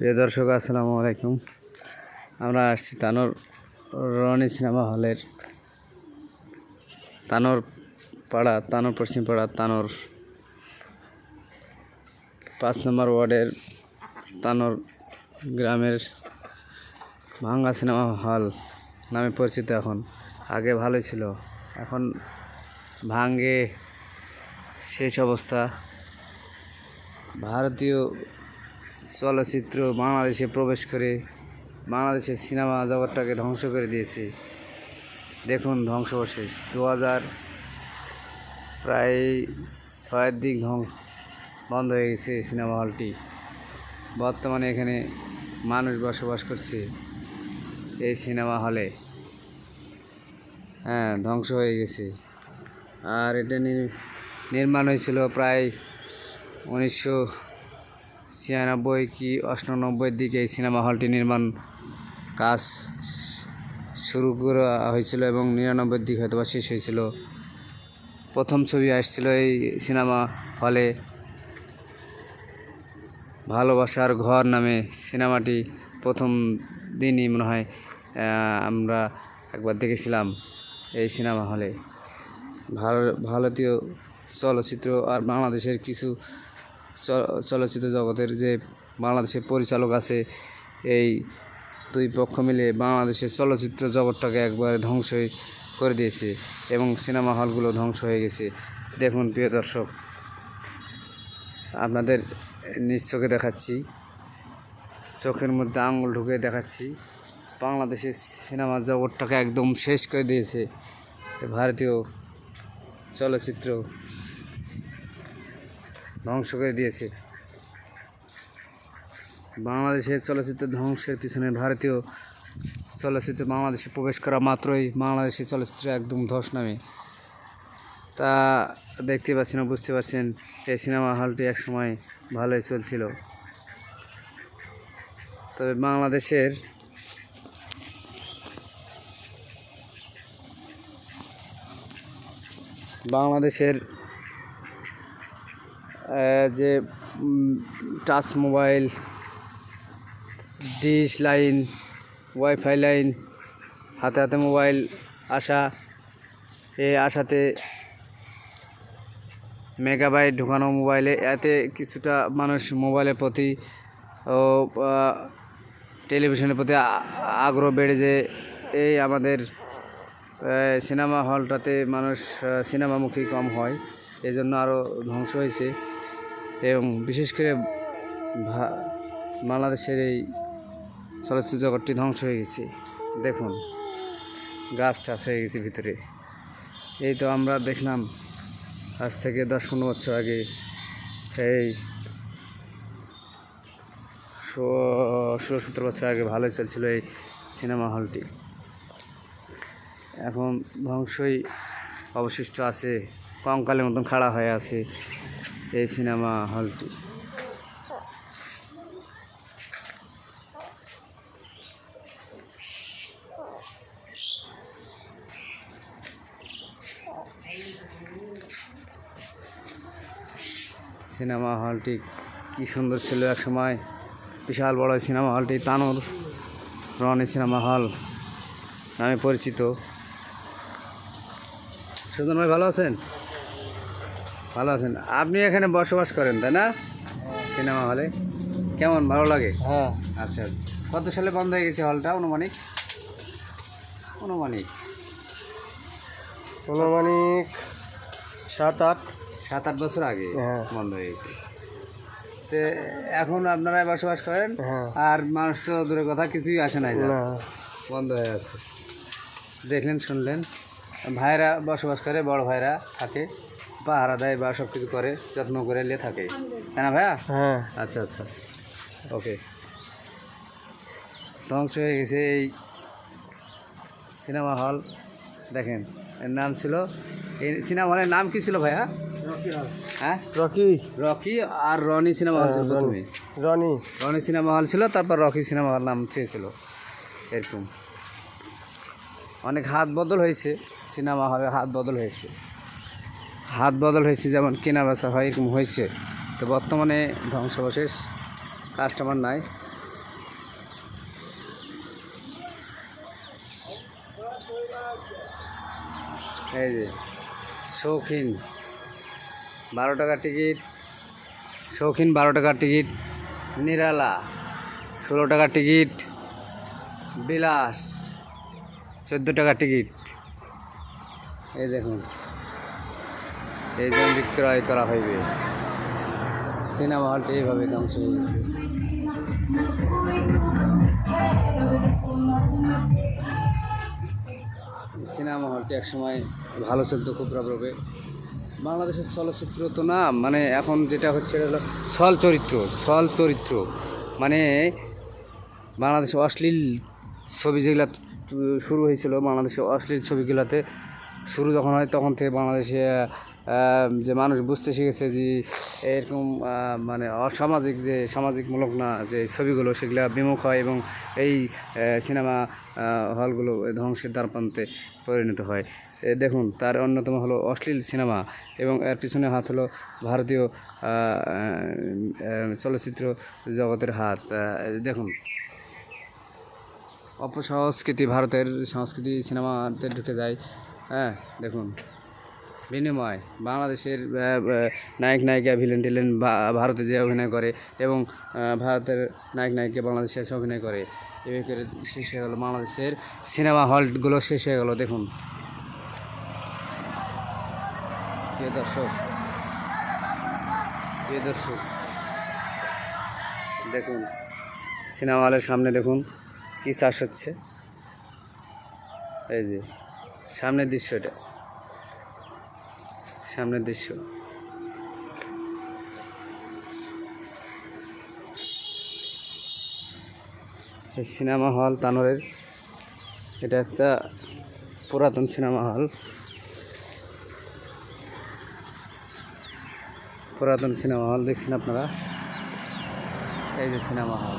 প্রিয় দর্শক, আসসালামু আলাইকুম। আমরা আসছি তানোর রনি সিনেমা হলের তানোর পাড়া, তানোর পশ্চিম পাড়া, তানোর পাঁচ নম্বর ওয়ার্ডের তানোর গ্রামের ভাঙ্গা সিনেমা হল নামে পরিচিত এখন। আগে ভালো ছিল। এখন ভাঙ্গে শেষ অবস্থা। ভারতীয় চলচ্চিত্র বাংলাদেশে প্রবেশ করে বাংলাদেশের সিনেমা জগৎটাকে ধ্বংস করে দিয়েছে। দেখুন ধ্বংসবশেষ। দু হাজার প্রায় ছয়ের দিক ধ্বংস বন্ধ হয়ে গেছে সিনেমা হলটি। বর্তমানে এখানে মানুষ বসবাস করছে এই সিনেমা হলে। হ্যাঁ ধ্বংস হয়ে গেছে। আর এটা নির- নির্মাণ হয়েছিল প্রায় উনিশশো ছিয়ানব্বই কি অষ্টানব্বইয়ের দিকে এই সিনেমা হলটি নির্মাণ কাজ শুরু করা হয়েছিল এবং নিরানব্বই দিকে হয়তো শেষ হয়েছিল। প্রথম ছবি আসছিল এই সিনেমা হলে ভালোবাসার ঘর নামে সিনেমাটি প্রথম দিনই মনে হয় আমরা একবার দেখেছিলাম এই সিনেমা হলে। ভারতীয় চলচ্চিত্র আর বাংলাদেশের কিছু চলচ্চিত্র জগতের যে বাংলাদেশের পরিচালক আছে, এই দুই পক্ষ মিলে বাংলাদেশের চলচ্চিত্র জগৎটাকে একবারে ধ্বংস করে দিয়েছে এবং সিনেমা হলগুলো ধ্বংস হয়ে গেছে। দেখুন, প্রিয় দর্শক, আপনাদের নিজ চোখে দেখাচ্ছি, চোখের মধ্যে আঙুল ঢুকে দেখাচ্ছি, বাংলাদেশের সিনেমা জগৎটাকে একদম শেষ করে দিয়েছে ভারতীয় চলচ্চিত্র ধ্বংস করে দিয়েছে। বাংলাদেশের চলচ্চিত্র ধ্বংসের পিছনে ভারতীয় চলচ্চিত্র বাংলাদেশে প্রবেশ করা মাত্রই বাংলাদেশের চলচ্চিত্র একদম ধস নামে। তা দেখতে পাচ্ছেন, বুঝতে পারছেন, এই সিনেমা হলটি একসময় ভালোই চলছিল। তবে বাংলাদেশের বাংলাদেশের যে touch mobile dish line wifi line হাতে হাতে মোবাইল আসা এ আসাতে মেগাবাইট ঢোকানো মোবাইলে এতে কিছুটা মানুষ মোবাইলের প্রতি ও টেলিভিশনের প্রতি আগ্রহ বেড়ে যে, এই আমাদের সিনেমা হলটাতে মানুষ সিনেমামুখী কম হয়, এজন্য আরও ধ্বংস হয়েছে। এবং বিশেষ করে বাংলাদেশের এই চলচ্চিত্র জগৎটি ধ্বংস হয়ে গেছে। দেখুন, গাছ টাছ হয়ে গেছে ভিতরে। এই তো আমরা দেখলাম, আজ থেকে দশ পনেরো বছর আগে এই ষোলো সতেরো বছর আগে ভালোই চলছিল এই সিনেমা হলটি। এখন ধ্বংসই অবশিষ্ট আছে, কঙ্কালের মতন খাড়া হয়ে আছে। এই সিনেমা হলটি। সিনেমা হলটি কি সুন্দর ছিল এক সময় বিশাল বড় সিনেমা হলটি, তানুর রনি সিনেমা হল নামে পরিচিত। সুজন ভাই, ভালো আছেন? ভালো আছেন। আপনি এখানে বসবাস করেন তাই না? সিনেমা হলে। কেমন ভালো লাগে? হ্যাঁ। আচ্ছা। কত সালে বন্ধ হয়ে গেছে হলটা অনুমানিক? অনুমানিক। অনুমানিক সাত আট। সাত আট বছর আগে হ্যাঁ। বন্ধ হয়ে গেছে। তো এখন আপনারাই বসবাস করেন? হ্যাঁ। আর মানুষ তো দূরের কথা কিছুই আসে নাই বন্ধ হয়ে আছে দেখলেন শুনলেন। ভাইরা বসবাস করে বড় ভাইরা থাকে। পাহারা দেয় বা সব কিছু করে যত্ন করে নিয়ে থাকে। তাই না ভাইয়া? হ্যাঁ। আচ্ছা আচ্ছা। ওকে। ধ্বংস হয়ে গেছে এই সিনেমা হল দেখেন এর নাম ছিল এই সিনেমা হলের নাম কি ছিল ভাইয়া? হ্যাঁ? রকি। রকি আর রনি সিনেমা হল ছিল হ্যাঁ, প্রথমে। রনি। রনি। সিনেমা হল ছিল তারপর রকি সিনেমা হল নাম চেয়েছিল এরকম। অনেক হাত বদল হয়েছে সিনেমা হলে হাত বদল হয়েছে। হাত বদল হয়েছে, যেমন কেনা বেচা হয়, এরকম হয়েছে। তো বর্তমানে ধ্বংসাবশেষ কাস্টমার নাই। এই যে, শৌখিন, বারো টাকার টিকিট শৌখিন বারো টাকার টিকিট নিরালা, ষোলো টাকার টিকিট বিলাস, চোদ্দ টাকার টিকিট এই দেখুন। এই জন্য বিক্রয় করা হইবে। সিনেমা হলটি এইভাবে ধ্বংস হয়ে গেছে। সিনেমা হলটি একসময় ভালো চলতো, খুব রবে বাংলাদেশের চলচ্চিত্র তো না মানে এখন যেটা হচ্ছে হলো ছল চরিত্র ছল চরিত্র। মানে বাংলাদেশে অশ্লীল ছবি যেগুলো শুরু হয়েছিল, বাংলাদেশে অশ্লীল ছবিগুলোতে শুরু যখন হয়, তখন থেকে বাংলাদেশে যে মানুষ বুঝতে শিখেছে যে এরকম মানে অসামাজিক যে সামাজিকমূলক না, যে ছবিগুলো, সেগুলো বিমুখ হয় এবং এই সিনেমা হলগুলো ধ্বংসের দ্বারপ্রান্তে পরিণত হয়। দেখুন, তার অন্যতম হলো অশ্লীল সিনেমা এবং এর পিছনে হাত হলো ভারতীয় চলচ্চিত্র জগতের হাত। দেখুন, অপসংস্কৃতি ভারতের সংস্কৃতি সিনেমাতে ঢুকে যায়। হ্যাঁ দেখুন। বিনিময়। বাংলাদেশের নায়ক, নায়িকা, ভিলেন টিলেন ভারতে যে অভিনয় করে এবং ভারতের নায়ক, নায়িকা বাংলাদেশে এসে অভিনয় করে। এভাবে করে শেষ হয়ে গেলো বাংলাদেশের সিনেমা হলগুলো শেষ হয়ে গেলো, দেখুন। প্রিয় দর্শক প্রিয় দর্শক, দেখুন, সিনেমা হলের সামনে দেখুন কি চাষ হচ্ছে। এই যে, সামনের দৃশ্য এটা সামনের দৃশ্য। Cinema hall তানোরের। এটা হচ্ছে পুরাতন সিনেমা হল। পুরাতন সিনেমা হল, দেখছেন আপনারা? এই যে সিনেমা হল।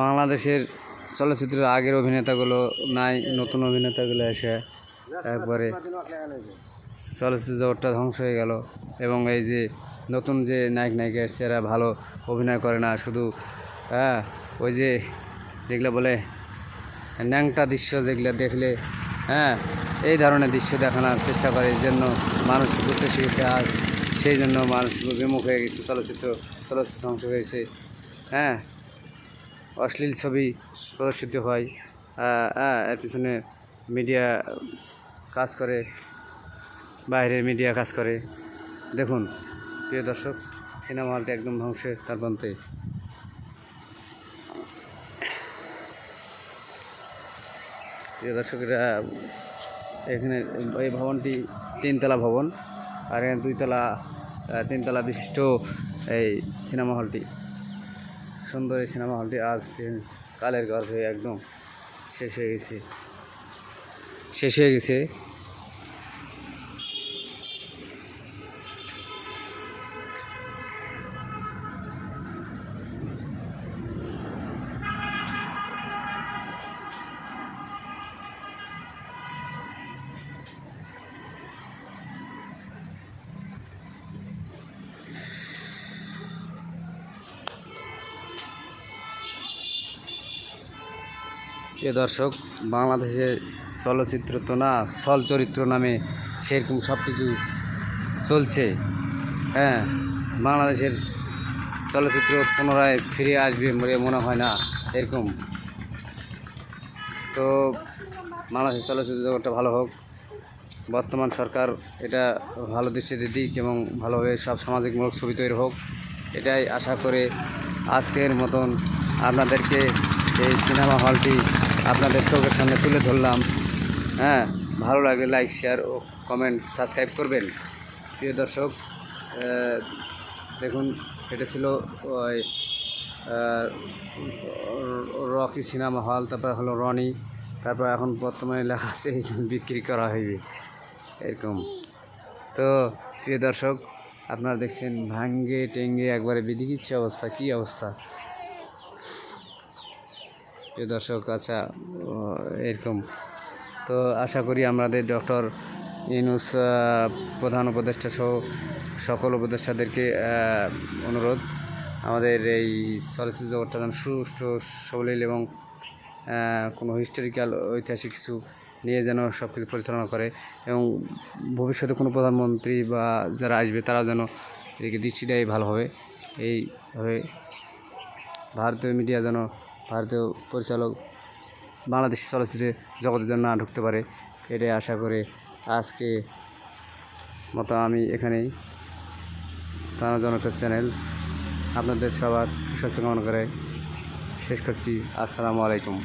বাংলাদেশের চলচ্চিত্রের আগের অভিনেতাগুলো নাই, নতুন অভিনেতাগুলো এসে একবারে চলচ্চিত্র জগৎটা ধ্বংস হয়ে গেল। এবং এই যে নতুন যে নায়ক নায়িকা এসছে এরা ভালো অভিনয় করে না, শুধু হ্যাঁ ওই যে যেগুলো বলে, ন্যাংটা দৃশ্য যেগুলো দেখলে হ্যাঁ এই ধরনের দৃশ্য দেখানোর চেষ্টা করে, এই জন্য মানুষ বুঝতে শিখেছে আর সেই জন্য মানুষ বিমুখ হয়ে গেছে। চলচ্চিত্র চলচ্চিত্র ধ্বংস হয়েছে। হ্যাঁ অশ্লীল ছবি প্রদর্শিত হয় এর পিছনে মিডিয়া কাজ করে, বাইরের মিডিয়া কাজ করে। দেখুন, প্রিয় দর্শক সিনেমা হলটি একদম ধ্বংসের তার প্রান্তে। প্রিয় দর্শকেরা, এখানে এই ভবনটি তিনতলা ভবন, আর এখানে দুইতলা তিনতলা বিশিষ্ট এই সিনেমা হলটি সুন্দর এই সিনেমা হলটি আজ দিন- কালের গর্ভে একদম শেষ হয়ে গেছে। শেষ হয়ে গেছে। প্রিয় দর্শক, বাংলাদেশের চলচ্চিত্র তো না সল চরিত্র নামে সেরকম সব কিছু চলছে। হ্যাঁ বাংলাদেশের চলচ্চিত্র পুনরায় ফিরে আসবে বলে মনে হয় না, এরকম। তো, বাংলাদেশের চলচ্চিত্র জগৎটা ভালো হোক। বর্তমান সরকার এটা ভালো দৃষ্টিতে দিক এবং ভালোভাবে সব সামাজিকমূলক ছবি তৈরি হোক, এটাই আশা করে আজকের মতন আপনাদেরকে এই সিনেমা হলটি আপনাদের চোখের সামনে তুলে ধরলাম। হ্যাঁ ভালো লাগলে লাইক শেয়ার ও কমেন্ট সাবস্ক্রাইব করবেন। প্রিয় দর্শক দেখুন, এটা ছিল ওই রকি সিনেমা হল তারপর হলো রনি তারপর এখন বর্তমানে লেখা আছে বিক্রি করা হইবে, এরকম। তো, প্রিয় দর্শক, আপনারা দেখছেন ভাঙ্গে টেঙ্গে একবারে বিদিকিচ্ছে অবস্থা, কি অবস্থা? প্রিয় দর্শক আচ্ছা এরকম। তো আশা করি আমাদের ডক্টর ইনুস প্রধান উপদেষ্টা সহ সকল উপদেষ্টাদেরকে অনুরোধ। আমাদের এই চলচ্চিত্র জগৎটা যেন সুষ্ঠু, সবলীল এবং কোনো হিস্টোরিক্যাল ঐতিহাসিক কিছু নিয়ে যেন সব কিছু পরিচালনা করে এবং ভবিষ্যতে কোনো প্রধানমন্ত্রী বা যারা আসবে তারা যেন এদিকে দৃষ্টি দেয় ভালোভাবে। এইভাবে ভারতীয় মিডিয়া যেন ভারতীয় পরিচালক বাংলাদেশি চলচ্চিত্রে জগতের জন্য না ঢুকতে পারে, এটাই আশা করে আজকে মতো আমি এখানেই তারা জনকের চ্যানেল আপনাদের সবার সুস্বাস্থ্য কামনা করে শেষ করছি। আসসালামু আলাইকুম।